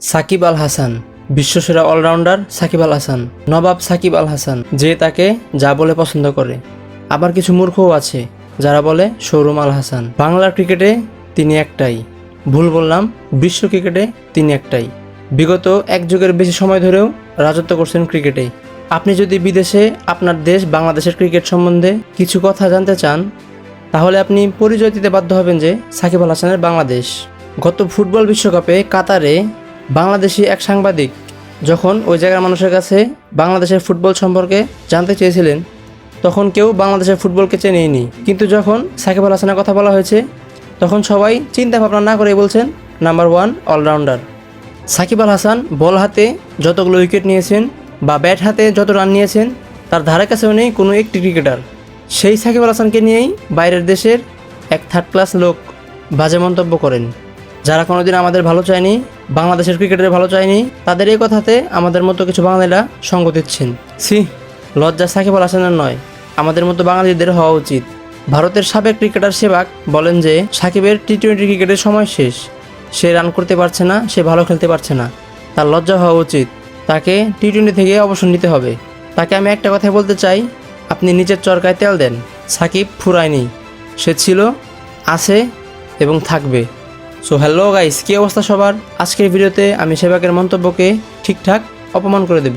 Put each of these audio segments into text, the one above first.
সাকিব আল হাসান, বিশ্বসেরা অলরাউন্ডার সাকিব আল হাসান, নবাব সাকিব আল হাসান, যে তাকে যা বলে পছন্দ করে। আবার কিছু মূর্খও আছে, যারা বলে সৌরম আল হাসান। বাংলার ক্রিকেটে তিনি একটাই। ভুল বললাম, বিশ্ব ক্রিকেটে তিনি একটাই। বিগত এক যুগের বেশি সময় ধরেও রাজত্ব করছেন ক্রিকেটে। আপনি যদি বিদেশে আপনার দেশ বাংলাদেশের ক্রিকেট সম্বন্ধে কিছু কথা জানতে চান, তাহলে আপনি পরিচয় দিতে বাধ্য হবেন যে সাকিব আল হাসানের বাংলাদেশ। গত ফুটবল বিশ্বকাপে কাতারে বাংলাদেশি এক সাংবাদিক যখন ওই জায়গার মানুষের কাছে বাংলাদেশের ফুটবল সম্পর্কে জানতে চেয়েছিলেন, তখন কেউ বাংলাদেশের ফুটবলকে চেনেইনি কিন্তু যখন সাকিব আল হাসানের কথা বলা হয়েছে, তখন সবাই চিন্তা ভাবনা না করে বলছেন number one all rounder Shakib Al Hasan ball হাতে যতগুলো উইকেট নিয়েছেন বা ব্যাট হাতে যত রান নিয়েছেন, তার ধারে কাছেও নেই কোনো একটি ক্রিকেটার। সেই সাকিব আল হাসানকে নিয়েই বাইরের দেশের এক থার্ড ক্লাস লোক বাজে মন্তব্য করেন। যারা কোনোদিন আমাদের ভালো চায়নি বাংলাদেশের ক্রিকেটের ভালো চায়নি তাদের এই কথাতে আমাদের মতো কিছু বাঙালিরা সঙ্গ দিচ্ছেন। সি লজ্জা সাকিব আল হাসানের নয় আমাদের মতো বাঙালিদের হওয়া উচিত। ভারতের সাবেক ক্রিকেটার সেবাক বলেন যে সাকিবের টি টোয়েন্টি ক্রিকেটের সময় শেষ। সে রান করতে পারছে না সে ভালো খেলতে পারছে না। তার লজ্জা হওয়া উচিত। তাকে টি টোয়েন্টি থেকে অবসর নিতে হবে। তাকে আমি একটা কথাই বলতে চাই আপনি নিজের চরকায় তেল দেন। সাকিব ফুরায়নি। সে ছিল আছে এবং থাকবে। সো হ্যালো গাইস কী অবস্থা সবার? আজকের ভিডিওতে আমি সেবাকের মন্তব্যকে ঠিকঠাক অপমান করে দেব।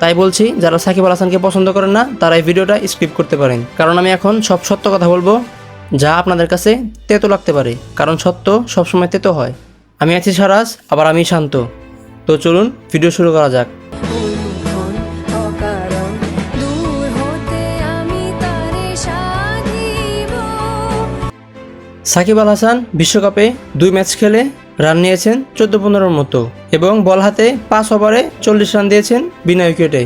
তাই বলছি, যারা সাকিব আল হাসানকে পছন্দ করেন না, তারা এই ভিডিওটা স্কিপ করতে পারেন। কারণ আমি এখন সব সত্য কথা বলব, যা আপনাদের কাছে তেতো লাগতে পারে। কারণ সত্য সবসময় তেতো হয়। আমি আছি সারাজ, আবার আমি শান্ত। তো চলুন, ভিডিও শুরু করা যাক। সাকিব আল হাসান বিশ্বকাপে দুই ম্যাচ খেলে রান নিয়েছেন চোদ্দ পনেরোর মতো এবং বল হাতে পাঁচ ওভারে চল্লিশ রান দিয়েছেন বিনা উইকেটে।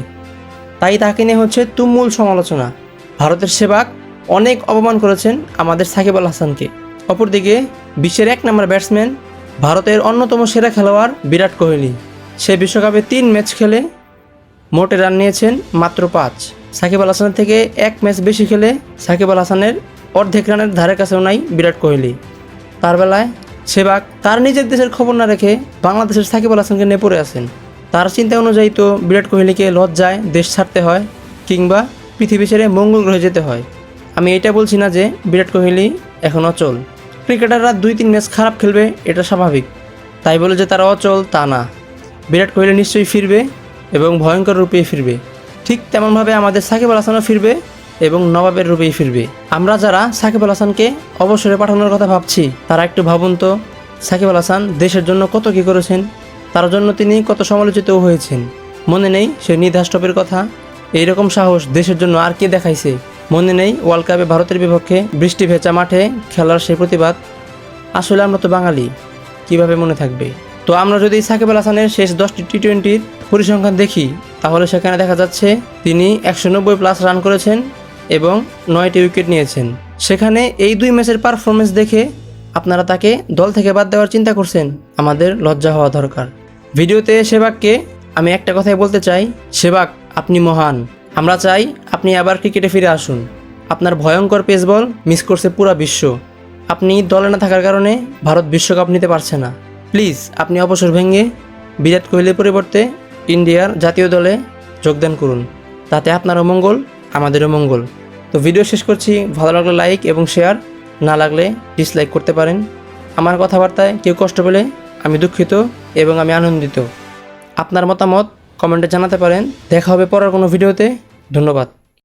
তাই তাকে নিয়ে হচ্ছে তুমুল সমালোচনা। ভারতের সেবাক অনেক অপমান করেছেন আমাদের সাকিব আল হাসানকে। অপরদিকে বিশ্বের এক নম্বর ব্যাটসম্যান, ভারতের অন্যতম সেরা খেলোয়াড় বিরাট কোহলি। সে বিশ্বকাপে তিন ম্যাচ খেলে মোটে রান নিয়েছেন মাত্র পাঁচ। সাকিব আল হাসানের থেকে এক ম্যাচ বেশি খেলে সাকিব আল হাসানের অর্ধেক রানের ধারে কাছেও নাই বিরাট কোহলি। তার বেলায় সেবাক তার নিজের দেশের খবর না রেখে বাংলাদেশের সাকিব আল হাসানকে নিয়ে পড়ে আছেন। তার চিন্তা অনুযায়ী তো বিরাট কোহলিকে লজ্জায় দেশ ছাড়তে হয় কিংবা পৃথিবী ছেড়ে মঙ্গল গ্রহে যেতে হয়। আমি এটা বলছি না যে বিরাট কোহলি এখন অচল। ক্রিকেটাররা দুই তিন ম্যাচ খারাপ খেলবে, এটা স্বাভাবিক। তাই বলে যে তারা অচল, তা না। বিরাট কোহলি নিশ্চয়ই ফিরবে এবং ভয়ঙ্কর রূপে ফিরবে। ঠিক তেমনভাবে আমাদের সাকিব আল হাসানও ফিরবে। এবং নবাবের রূপেই ফিরবে। আমরা যারা সাকিব আল হাসানকে অবসরে পাঠানোর কথা ভাবছি, তারা একটু ভাবুন তো, সাকিব আল হাসান দেশের জন্য কত কী করেছেন? তার জন্য তিনি কত সমালোচিতও হয়েছেন। মনে নেই সে নিধাষ্টপের কথা? এইরকম সাহস দেশের জন্য আর কে দেখাইছে? মনে নেই ওয়ার্ল্ড কাপে ভারতের বিপক্ষে বৃষ্টি ভেচা মাঠে খেলার সেই প্রতিবাদ? আসলে আমরা তো বাঙালি, কীভাবে মনে থাকবে? তো আমরা যদি সাকিব আল হাসানের শেষ দশটি টি টোয়েন্টির পরিসংখ্যান দেখি, তাহলে সেখানে দেখা যাচ্ছে তিনি একশো নব্বই প্লাস রান করেছেন এবং নয়টি উইকেট নিয়েছেন। সেখানে এই দুই ম্যাচের পারফরমেন্স দেখে আপনারা তাকে দল থেকে বাদ দেওয়ার চিন্তা করছেন। আমাদের লজ্জা হওয়া দরকার। ভিডিওতে সেবাককে আমি একটা কথাই বলতে চাই সেবাক আপনি মহান। আমরা চাই আপনি আবার ক্রিকেটে ফিরে আসুন। আপনার ভয়ঙ্কর পেস বল মিস করছে পুরা বিশ্ব। আপনি দলে না থাকার কারণে ভারত বিশ্বকাপ নিতে পারছে না। প্লিজ, আপনি অবসর ভেঙে বিরাট কোহলির পরিবর্তে ইন্ডিয়ার জাতীয় দলে যোগদান করুন। তাতে আপনারও মঙ্গল আমাদেরও মঙ্গল। তো ভিডিও শেষ করছি। ভালো লাগলে লাইক এবং শেয়ার না লাগলে ডিসলাইক করতে পারেন। আমার কথাবার্তায় কেউ কষ্ট পেলে আমি দুঃখিত এবং আমি আনন্দিত। আপনার মতামত কমেন্টে জানাতে পারেন। দেখা হবে পরের কোনো ভিডিওতে ধন্যবাদ।